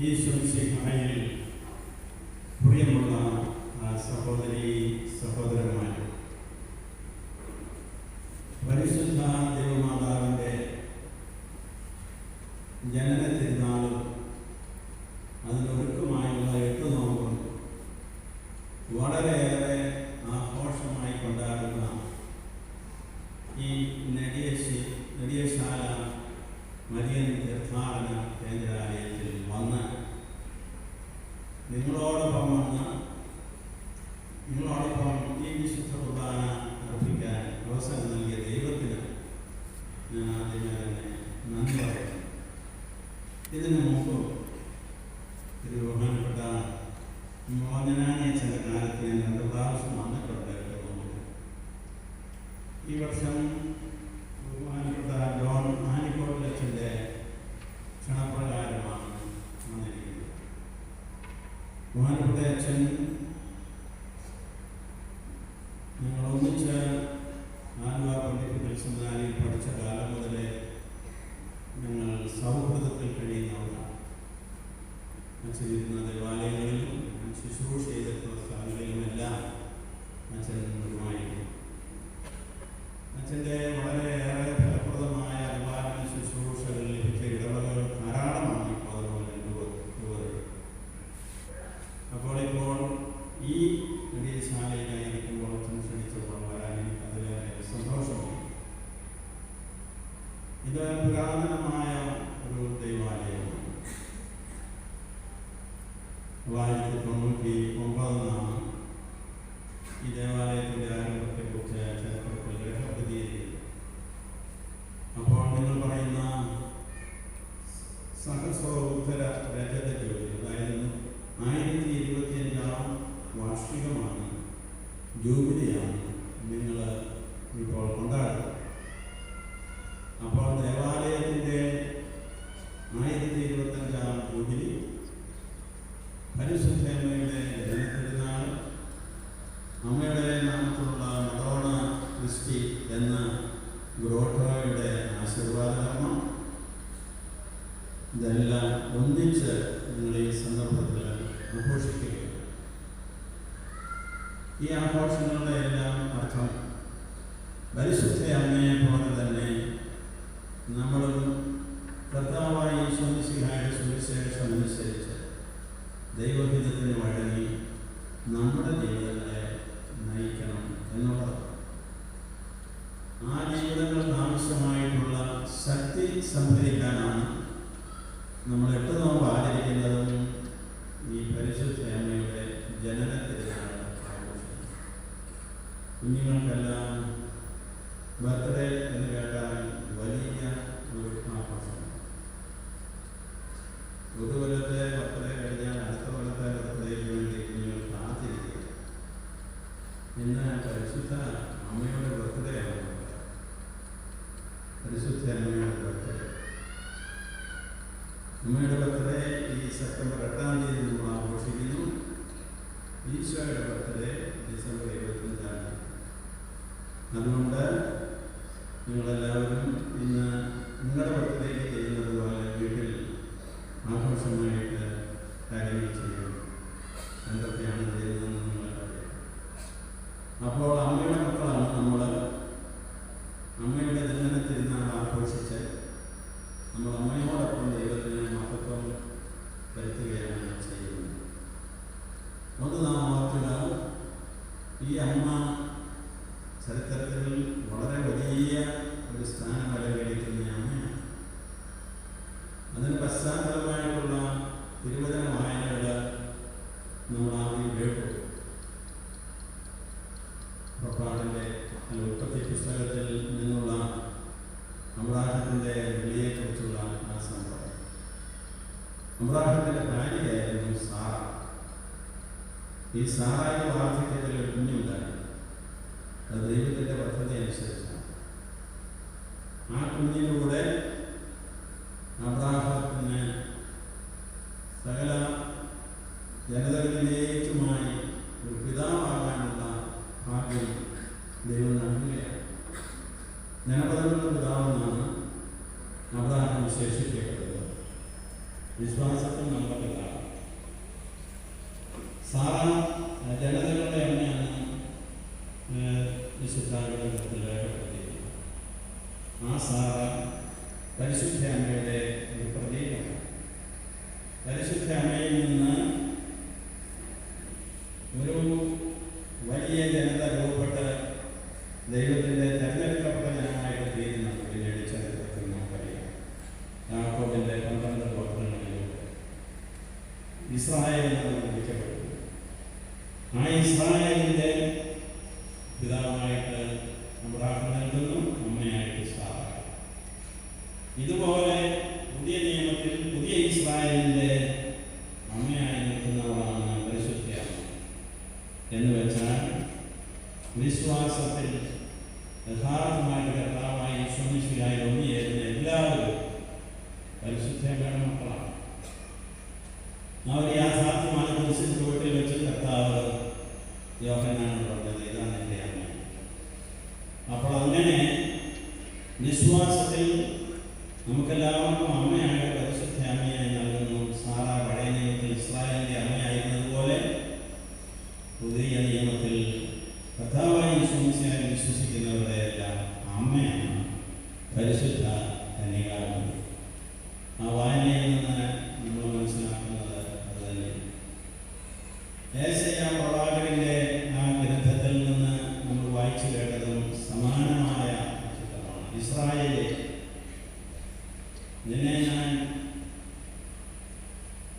ഈശ്വരൻ ശ്രീ പ്രിയമുള്ള ഇതെല്ലാം ഒന്നിച്ച് നിങ്ങളെ ഈ സന്ദർഭത്തിൽ ആഘോഷിക്കുകയാണ്. ഈ ആഘോഷങ്ങളുടെ എല്ലാം അർത്ഥം പരിശുദ്ധ അമ്മയെ പോലെ തന്നെ നമ്മളും കർത്താവായി സ്വദേശിഹായുടെ സുവിശേഷം അനുസരിച്ച് ദൈവഹിതത്തിന് വഴങ്ങി നമ്മുടെ ജീവിതങ്ങളെ നയിക്കണം എന്നുള്ളതാണ്. ആ ജീവിതങ്ങൾക്ക് ആവശ്യമായിട്ടുള്ള ശക്തി സംഭരിക്കും ഇന്ന് പരിശുദ്ധ അമ്മയുടെ ബർത്ത്ഡേ ആണ് പരിശുദ്ധ അമ്മയുടെ ബർത്ത്ഡേ. ഈ സെപ്റ്റംബർ എട്ടാം തീയതി ആഘോഷിക്കുന്നു. ഈശോയുടെ ബർത്ത്ഡേ ഡിസംബർ ഇരുപത്തഞ്ചാണ് അതുകൊണ്ട് നിങ്ങളെല്ലാവരും ഇന്ന് നിങ്ങളുടെ ബർത്ത്ഡേക്ക് ചെയ്യുന്നത് പോലെ വീട്ടിൽ ആഘോഷമായിട്ട് കാര്യങ്ങൾ ചെയ്യും എന്തൊക്കെയാണ് Uh-huh. സാറാ ജനതകളുടെ എണ്ണയാണ് വിശുദ്ധാരുടെ ആ സാറ പരിശുദ്ധ അമ്മയുടെ ഒരു പ്രതീകമാണ്. പരിശുദ്ധ അമ്മയിൽ നിന്ന്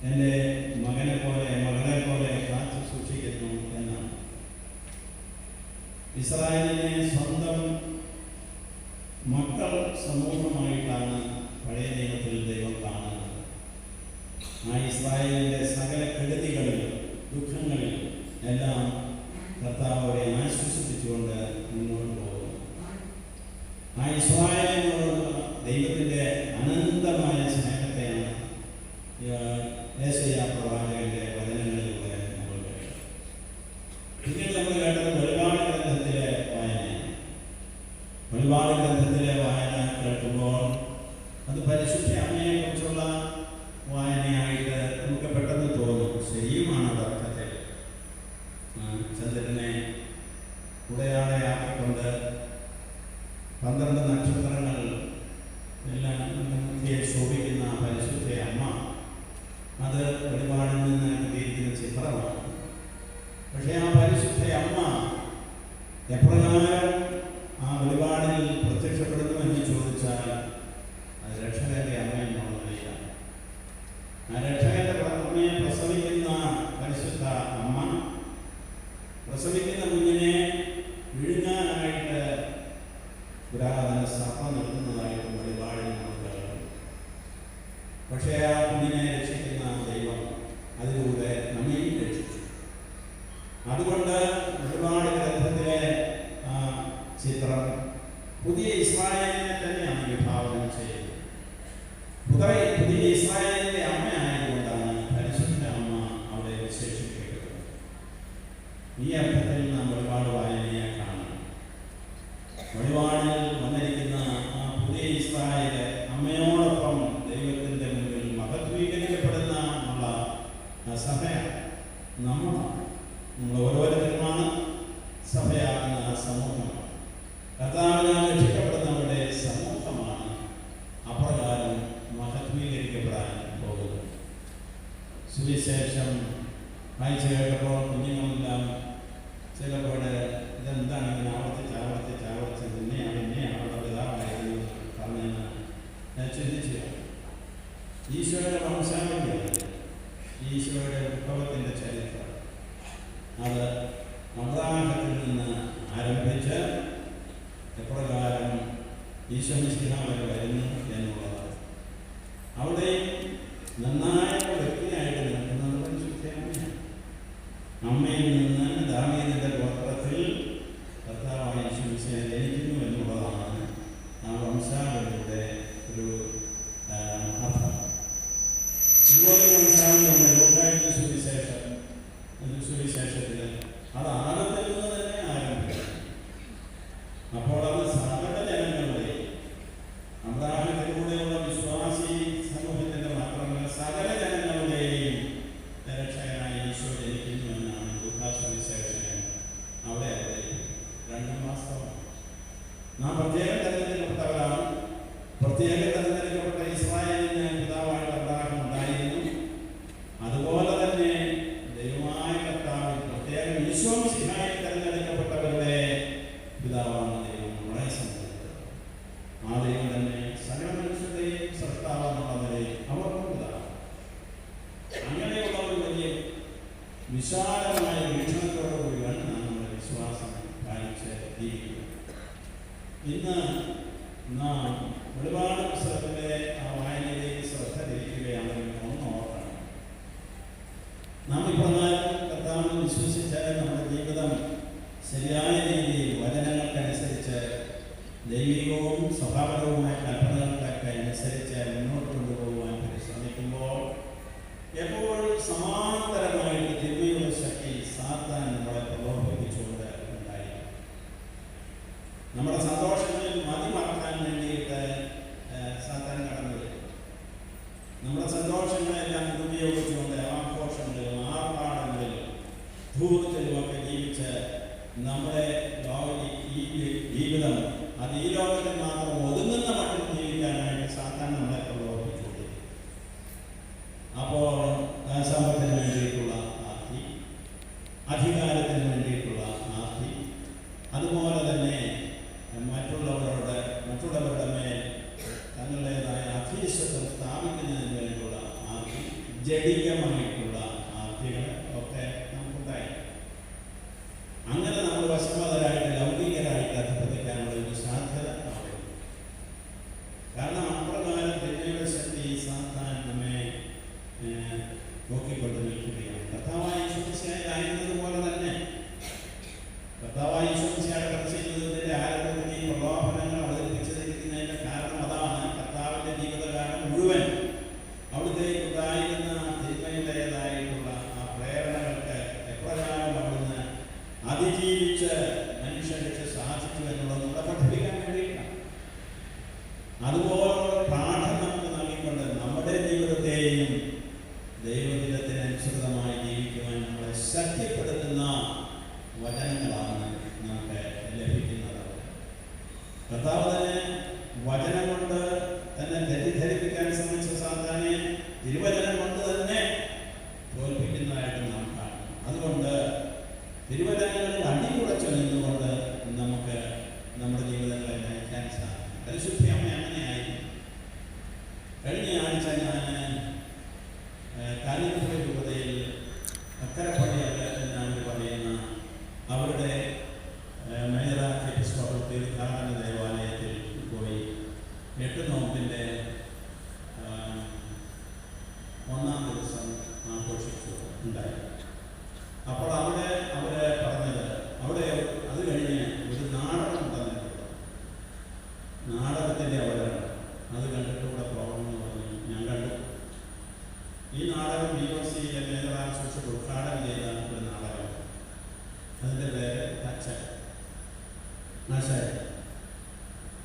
And then Ich höre nicht genau, weil പ്രത്യേക തെരഞ്ഞെടുക്കപ്പെട്ട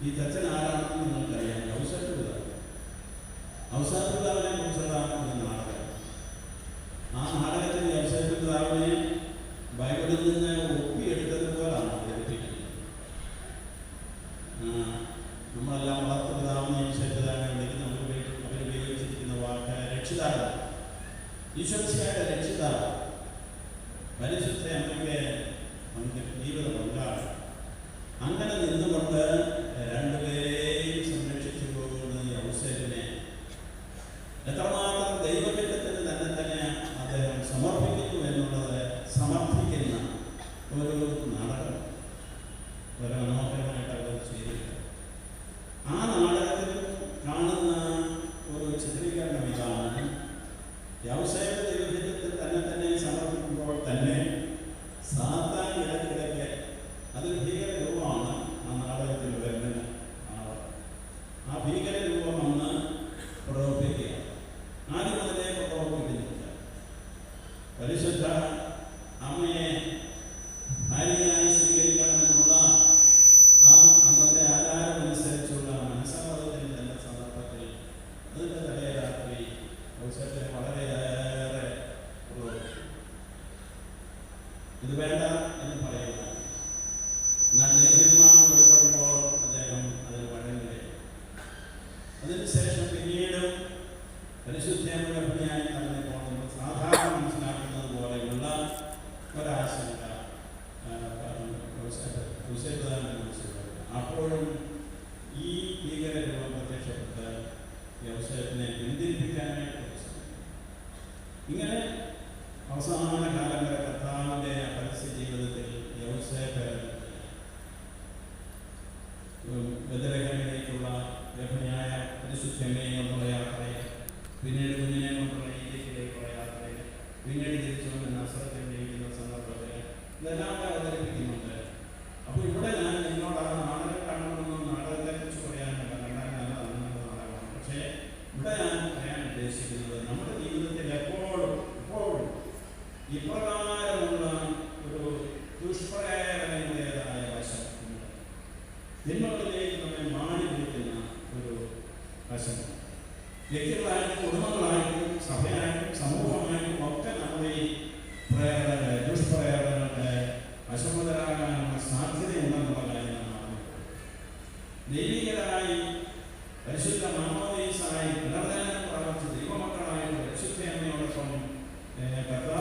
ഈ തച്ചൻ ജന്മങ്ങളിലേക്ക് നമ്മെ മാറി ഒരു വശമാണ് വ്യക്തികളായിട്ടും കുടുംബങ്ങളായിട്ടും സഭയായിട്ടും സമൂഹമായിട്ടും ഒക്കെ നമ്മുടെ ഈ പ്രേരണകൾ ദുഷ്പ്രേരണകളുടെ വശമുതരാകാനുള്ള സാധ്യതയുണ്ടെന്നുള്ള കാര്യം നാം അറിഞ്ഞിട്ടുണ്ട്. ദൈവികരായി പരിശുദ്ധ മനോദീസായി പുനർദാനം പ്രാപിച്ച ദൈവമക്കളായിട്ട് പരിശുദ്ധ അമ്മയോടൊപ്പം കർത്ത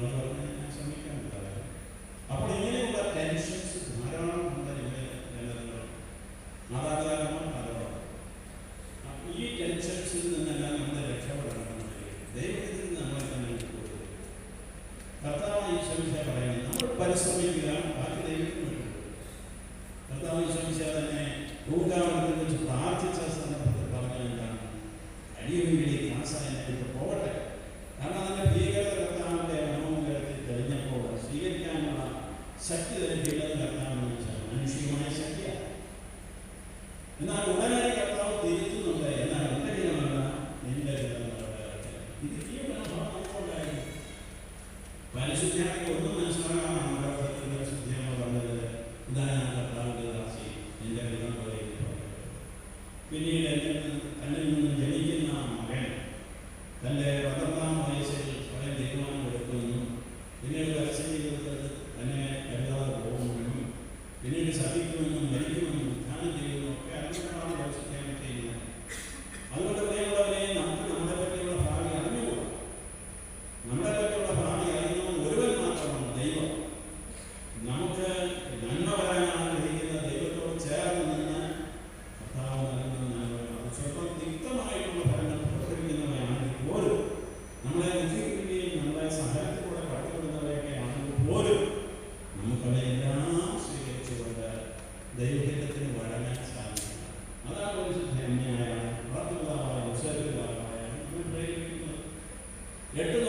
Mm-hmm. எட்டு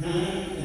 nine